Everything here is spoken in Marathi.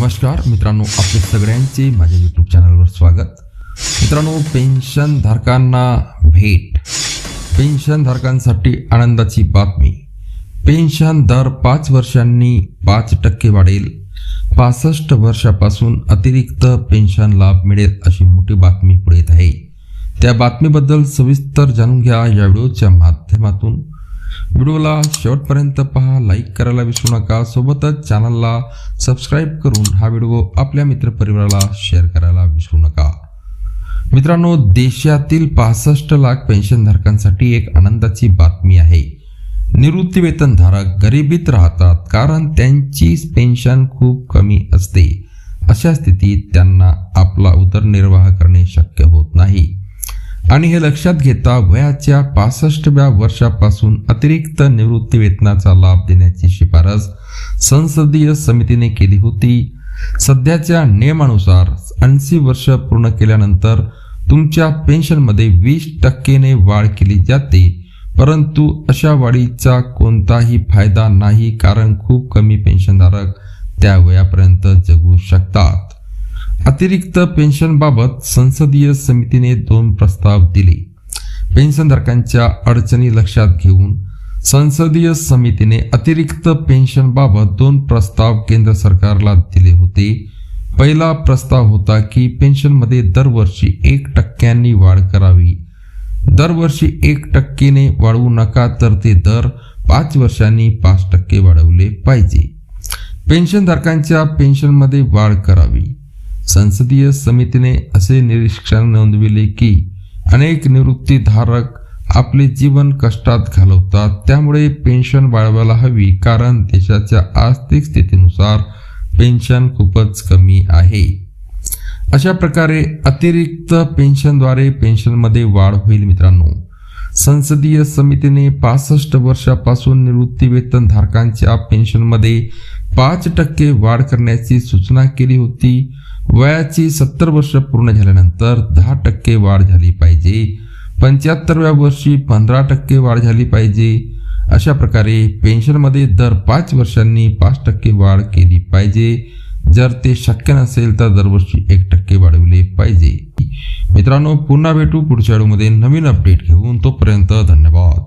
नमस्कार मित्रांनो आपले सगळ्यांचे माझ्या यूट्यूब चॅनलवर स्वागत. मित्रांनो पेन्शन धारकांना भेट. पेन्शन धारकांसाठी आनंदाची बातमी. पेन्शन दर पाच वर्षांनी पाच टक्के वाढेल. पासष्ट वर्षापासून अतिरिक्त पेन्शन लाभ मिळेल अशी मोठी बातमी पुढे येत आहे. त्या बातमीबद्दल सविस्तर जाणून घ्या या व्हिडिओच्या माध्यमातून. व्हिडिओला शेवटपर्यंत पहा लाईक करायला विसरू नका. सोबतच चॅनलला सबस्क्राईब करून हा व्हिडिओ आपल्या मित्रपरिवाराला शेअर करायला विसरू नका. मित्रांनो देशातील पासष्ट लाख पेन्शनधारकांसाठी एक आनंदाची बातमी आहे. निवृत्ती वेतनधारक गरिबीत राहतात कारण त्यांची पेन्शन खूप कमी असते. अशा स्थितीत त्यांना आपला उदरनिर्वाह करणे शक्य होत नाही. आणि हे लक्षात घेता वयाच्या पासष्टव्या वर्षापासून अतिरिक्त निवृत्ती वेतनाचा लाभ देण्याची शिफारस संसदीय समितीने केली होती. सध्याच्या नियमानुसार ऐंशी वर्ष पूर्ण केल्यानंतर तुमच्या पेन्शनमध्ये वीस टक्केने वाढ केली जाते. परंतु अशा वाढीचा कोणताही फायदा नाही कारण खूप कमी पेन्शनधारक त्या वयापर्यंत जगू शकतात. अतिरिक्त पेन्शनबाबत संसदीय समितीने दोन प्रस्ताव दिले. पेन्शनधारकांच्या अडचणी लक्षात घेऊन संसदीय समितीने अतिरिक्त पेन्शनबाबत दोन प्रस्ताव केंद्र सरकारला दिले होते. पहिला प्रस्ताव होता की पेन्शनमध्ये दरवर्षी एक टक्क्यांनी वाढ करावी. दरवर्षी एक टक्केने वाढवू नका तर ते दर पाच वर्षांनी पाच टक्के वाढवले पाहिजे. पेन्शनधारकांच्या पेन्शनमध्ये वाढ करावी. संसदीय समितीने असे निरीक्षण नोंदविले की अनेक निवृत्तीधारक आपले जीवन कष्टात घालवतात. त्यामुळे पेन्शन वाढवायला हवी कारण देशाच्या आर्थिक स्थितीनुसार पेन्शन खूपच कमी आहे. अशा प्रकारे अतिरिक्त पेन्शनद्वारे पेन्शनमध्ये वाढ होईल मित्रांनो. संसदीय समितीने पासष्ट वर्षापासून निवृत्तीवेतन धारकांच्या पेन्शनमध्ये पाच टक्के वाढ करण्याची सूचना केली होती. वयाची सत्तर वर्ष पूर्ण झाल्यानंतर दहा टक्के वाढ झाली पाहिजे. पंच्याहत्तरव्या वर्षी पंधरा टक्के वाढ झाली पाहिजे. अशा प्रकारे पेन्शनमध्ये दर पाच वर्षांनी पाच टक्के वाढ केली पाहिजे. जर ते शक्य नसेल तर दरवर्षी एक टक्के वाढवले पाहिजे. मित्रांनो पुन्हा भेटू पुढच्या व्हिडिओमध्ये नवीन अपडेट घेऊन तोपर्यंत धन्यवाद.